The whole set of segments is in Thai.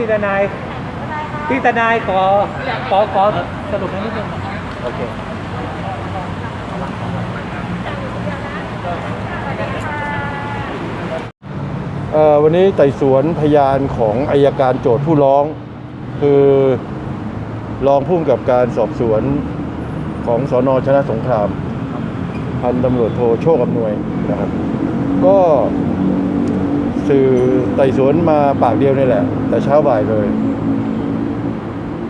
พี่ทนายพี่ทนายขอขอขอสรุปนิดนึงโอเคเอ่อวันนี้ไต่สวนพยานของอายการโจทย์ผู้ร้อง คือรองผู้กำกับการสอบสวนของสอนอชนะสงคราม พันตำรวจโทโชคอำนวยนะครับ ก็ สื่อไต่สวนมาปากเดียวนี่แหละ แต่เช้าบ่ายเลย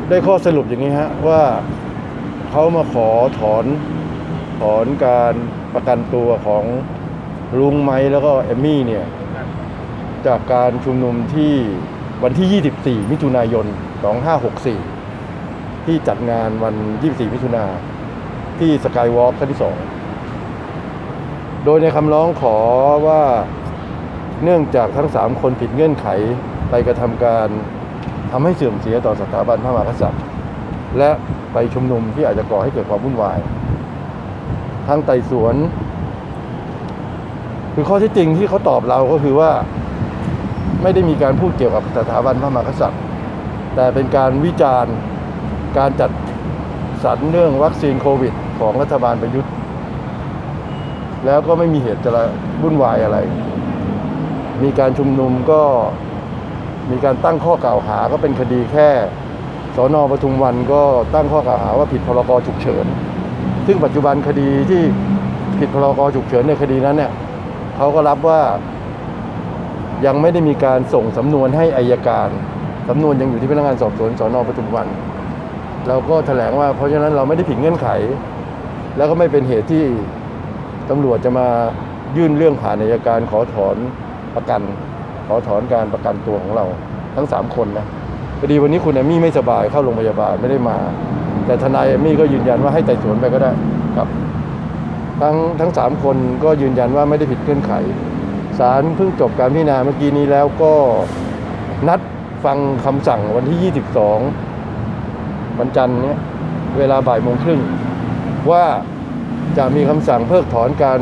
ได้ข้อสรุปอย่างนี้ฮะว่าเขามาขอถอนถอนการประกันตัวของลุงไม้แล้วก็เอมมี่เนี่ยจากการชุมนุมที่วันที่ 24 มิถุนายน 2564 ที่จัดงานวัน 24 มิถุนาที่สกายวอล์กครั้งที่ 2 โดยในคำร้องขอว่า เนื่องจากทั้ง 3 คนผิดเงื่อนไขไปกระทำการทำให้เสื่อมเสียต่อสถาบันพระมหากษัตริย์ และไปชุมนุมที่อาจจะก่อให้เกิดความวุ่นวาย ทางไต่สวน คือข้อที่จริงที่เขาตอบเราก็คือว่าไม่ได้มีการพูดเกี่ยวกับสถาบันพระมหากษัตริย์ แต่เป็นการวิจารณ์การจัดสรรเรื่องวัคซีนโควิด ของรัฐบาลประยุทธ์ แล้วก็ไม่มีเหตุจะวุ่นวายอะไร มีการชุมนุมก็มีการตั้งข้อกล่าวหาก็เป็นคดีแค่สอนอปทุมวันก็ตั้งข้อกล่าวหาว่าผิดพรกฉุกเฉิน ซึ่งปัจจุบันคดีที่ผิดพรกฉุกเฉินในคดีนั้นเนี่ยเขาก็รับว่ายังไม่ได้มีการส่งสำนวนให้อายการสำนวนยังอยู่ที่พนักงานสอบสวนสอนอปทุมวัน เราก็แถลงว่าเพราะฉะนั้นเราไม่ได้ผิดเงื่อนไข แล้วก็ไม่เป็นเหตุที่ตำรวจจะมายื่นเรื่องผ่านอายการขอถอน ประกันขอถอนการประกันตัวของเราทั้งสามคนนะพอดีวันนี้คุณแอมมี่ไม่สบายเข้าโรงพยาบาลไม่ได้มา แต่ทนายแอมมี่ก็ยืนยันว่าให้ไต่สวนไปก็ได้ครับ ทั้งทั้งสามคนก็ยืนยันว่าไม่ได้ผิดเงื่อนไขศาลเพิ่งจบการพิจารณาเมื่อกี้นี้แล้วก็นัดฟังคำสั่งวันที่ 22 วันจันทร์เนี้ยเวลาบ่ายโมงครึ่งว่าจะมีคำสั่งเพิกถอนการ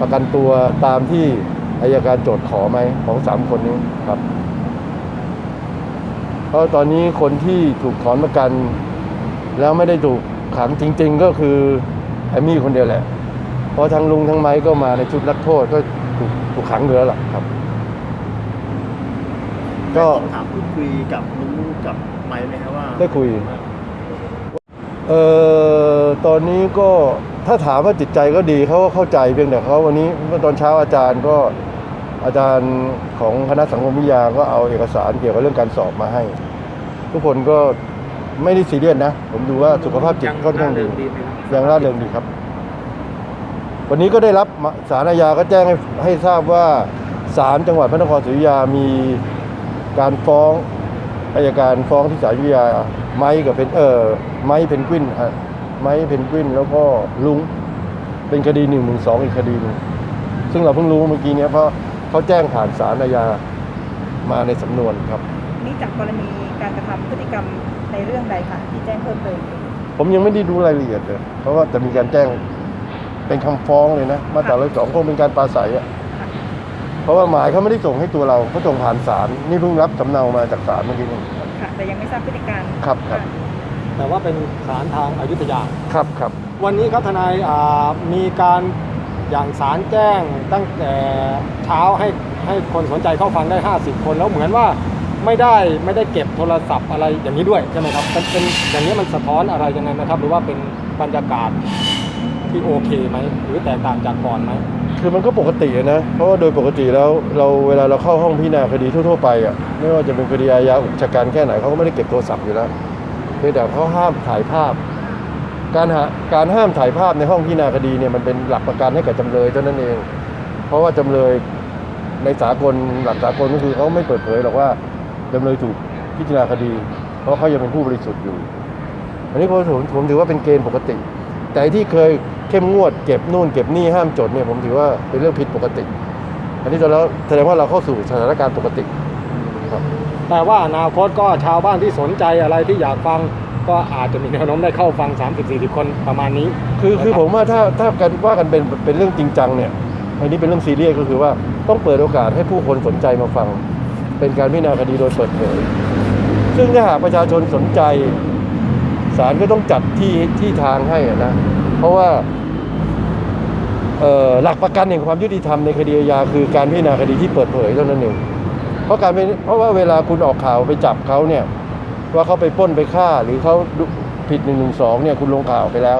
ประกันตัวตามที่ อายการโจทย์ขอไหมของสามคนนี้ครับ เพราะตอนนี้คนที่ถูกถอนประกัน แล้วไม่ได้ถูกขังจริง ๆ ก็คือแอมมี่คนเดียวแหละ เพราะทั้งลุงทั้งไม้ก็มาในชุดนักโทษก็ถูกถูกขังอยู่แล้วล่ะครับ ก็ถามพูดคุยกับลุงกับไม้ไหมครับว่าได้คุยเอ่อตอนนี้ก็ถ้าถามว่าจิตใจก็ดีเขาก็เข้าใจเพียงแต่เขาวันนี้เมื่อตอนเช้าอาจารย์ก็ อาจารย์ของคณะสังคมวิทยาก็เอาเอกสารเกี่ยวกับเรื่องการสอบมาให้ ทุกคนก็ไม่ได้ซีเรียสนะ ผมดูว่าสุขภาพจิตค่อนข้างดียังร่าเริงดีครับ วันนี้ก็ได้รับสารอาญาก็แจ้งให้ให้ทราบว่าศาลจังหวัดพระนครศรีอยุธยามีการฟ้องอายการฟ้องที่ศาลอยุธยาไม้กับเพนเออไม้เพนกวินฮะไม้เพนกวินแล้วก็ลุงเป็นคดีหนึ่งหนึ่งสองอีกคดีหนึ่งซึ่งเราเพิ่งรู้เมื่อกี้เนี้ยเพราะ เขาแจ้งผ่านศาลอาญามาในสำนวนครับ นี่จากกรณีการกระทำพฤติกรรมในเรื่องใดคะที่แจ้งเพิ่มเติมผมยังไม่ได้ดูรายละเอียดเลยเพราะว่าจะมีการแจ้งเป็นคำฟ้องเลยนะ มาตราร้อยสองคงเป็นการปราศัยอะเพราะว่าหมายเขาไม่ได้ส่งให้ตัวเราเขาส่งผ่านศาลนี่เพิ่งรับสำเนามาจากศาลเมื่อกี้นี่ค่ะ แต่ยังไม่ทราบพฤติการครับครับแต่ว่าเป็นศาลทางอายุทยา ครับครับ วันนี้ครับทนายอ่ามีการ อย่างศาลแจ้งตั้งแต่เช้าให้ให้คนสนใจเข้าฟังได้ 50 คนแล้วเหมือนว่าไม่ได้ไม่ได้เก็บโทรศัพท์อะไรอย่างนี้ด้วยใช่ไหมครับเป็นเป็นอย่างนี้มันสะท้อนอะไรยังไงนะครับ หรือว่าเป็นบรรยากาศที่โอเคไหมหรือแตกต่างจากก่อนไหมคือมันก็ปกตินะ เพราะว่าโดยปกติแล้วเราเวลาเราเข้าห้องพิจารณาคดีทั่วๆไปอะไม่ว่าจะเป็นคดีอาญาอุกชะกันแค่ไหนเขาก็ไม่ได้เก็บโทรศัพท์อยู่แล้วเพียงแต่เขาห้ามถ่ายภาพ การหาการห้ามถ่ายภาพในห้องพิจารณาคดีเนี่ยมันเป็นหลักประกันให้กับจำเลยเท่านั้นเอง เพราะว่าจำเลยในสากลหลักสากลก็คือเขาไม่เปิดเผยหรอกว่าจำเลยถูกพิจารณาคดี เพราะเขายังเป็นผู้บริสุทธิ์อยู่ อันนี้ผมผมถือว่าเป็นเกณฑ์ปกติ แต่ที่เคยเข้มงวดเก็บนู่นเก็บนี่ห้ามจดเนี่ยผมถือว่าเป็นเรื่องผิดปกติ อันนี้ตอนแล้วแสดงว่าเราเข้าสู่สถานการณ์ปกติครับแต่ว่าอนาคตก็ชาวบ้านที่สนใจอะไรที่อยากฟัง ก็อาจจะมีแนวโน้มได้เข้าฟัง 30-40 คนประมาณนี้ คือคือนะครับผมว่าถ้าถ้ากันว่ากันเป็นเป็นเรื่องจริงจังเนี่ยอันนี้เป็นเรื่องซีเรียสก็คือว่าต้องเปิดโอกาสให้ผู้คนสนใจมาฟัง เป็นการพิจารณาคดีโดยเปิดเผยซึ่งถ้าหากประชาชนสนใจศาลก็ต้องจัดที่ที่ทางให้อะนะเพราะว่าเอ่อหลักประกันแห่งความยุติธรรมในคดีอาญาคือการพิจารณาคดีที่เปิดเผยเท่านั้นเองเพราะการเป็นเพราะว่าเวลาคุณออกข่าวไปจับเขาเนี่ย ว่าเขาไปป้นไปฆ่าหรือเขาผิดหนึ่งหนึ่งสองเนี่ยคุณลงข่าวไปแล้ว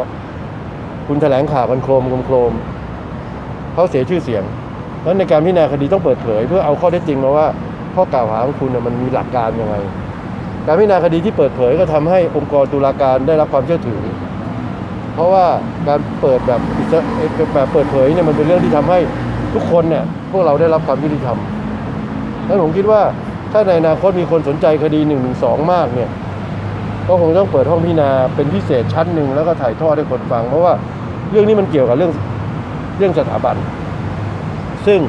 คุณแถลงข่าวกันโครมโครมเขาเสียชื่อเสียงเพราะในการพิจารณาคดีต้องเปิดเผย เพื่อเอาข้อเท็จจริงมาว่าข้อกล่าวหาของคุณมันมีหลักการยังไง การพิจารณาคดีที่เปิดเผยก็ทำให้องค์กรตุลาการได้รับความเชื่อถือ เพราะว่าการเปิดแบบแบบเปิดเผยเนี่ยมันเป็นเรื่องที่ทำให้ทุกคนเนี่ยพวกเราได้รับความยุติธรรมแล้วผมคิดว่า ถ้าในอนาคตมีคนสนใจคดีหนึ่งหนึ่งสองมากเนี่ยก็คงต้องเปิดห้องพิจารณาเป็นพิเศษชั้นหนึ่งแล้วก็ถ่ายทอดให้คนฟัง เพราะว่าเรื่องนี้มันเกี่ยวกับเรื่องเรื่องสถาบัน ซึ่ง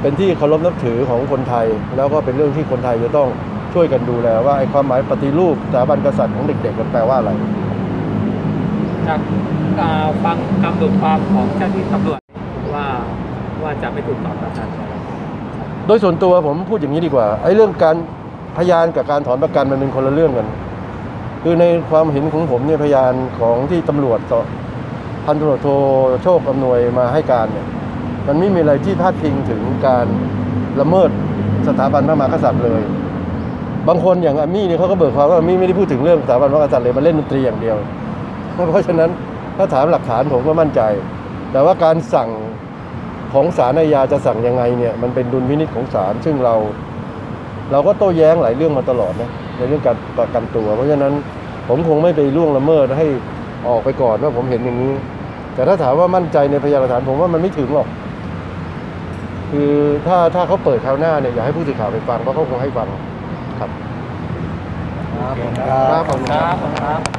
เป็นที่เคารพนับถือของคนไทย แล้วก็เป็นเรื่องที่คนไทยจะต้องช่วยกันดูแลว่าไอ้ความหมายปฏิรูปสถาบันกษัตริย์ของเด็กๆมันแปลว่าอะไรจากฟังคำเบิกความของเจ้าหน้าที่ตำรวจว่าว่าจะไม่ถูกต่อประกัน โดยส่วนตัวผมพูดอย่างนี้ดีกว่าไอ้เรื่องการพยานกับการถอนประกันมันเป็นคนละเรื่องกัน คือในความเห็นของผมเนี่ยพยานของที่ตำรวจต่อพันตำรวจโทโชคอำนวยมาให้การเนี่ยมันไม่มีอะไรที่พาดพิงถึงการละเมิดสถาบันพระมหากษัตริย์เลย บางคนอย่างอามี่เนี่ยเขาก็เบิกความว่าอามี่ไม่ได้พูดถึงเรื่องสถาบันพระมหากษัตริย์เลยมาเล่นดนตรีอย่างเดียว เพราะฉะนั้นถ้าถามหลักฐานผมก็มั่นใจ แต่ว่าการสั่ง ของศาลอาญาจะสั่งยังไงเนี่ยมันเป็นดุลพินิจของศาลซึ่งเรา เราก็โต้แย้งหลายเรื่องมาตลอดนะในเรื่องการประกันตัว เพราะฉะนั้นผมคงไม่ไปล่วงละเมิดให้ออกไปก่อนว่าผมเห็นอย่างนี้ แต่ถ้าถามว่ามั่นใจในพยานหลักฐานผมว่ามันไม่ถึงหรอก คือถ้าถ้าเขาเปิดคราวหน้าเนี่ยอยากให้ผู้สื่อข่าวไปฟังเพราะเขาคงให้ฟังครับครับผมครับขอบคุณครับครับ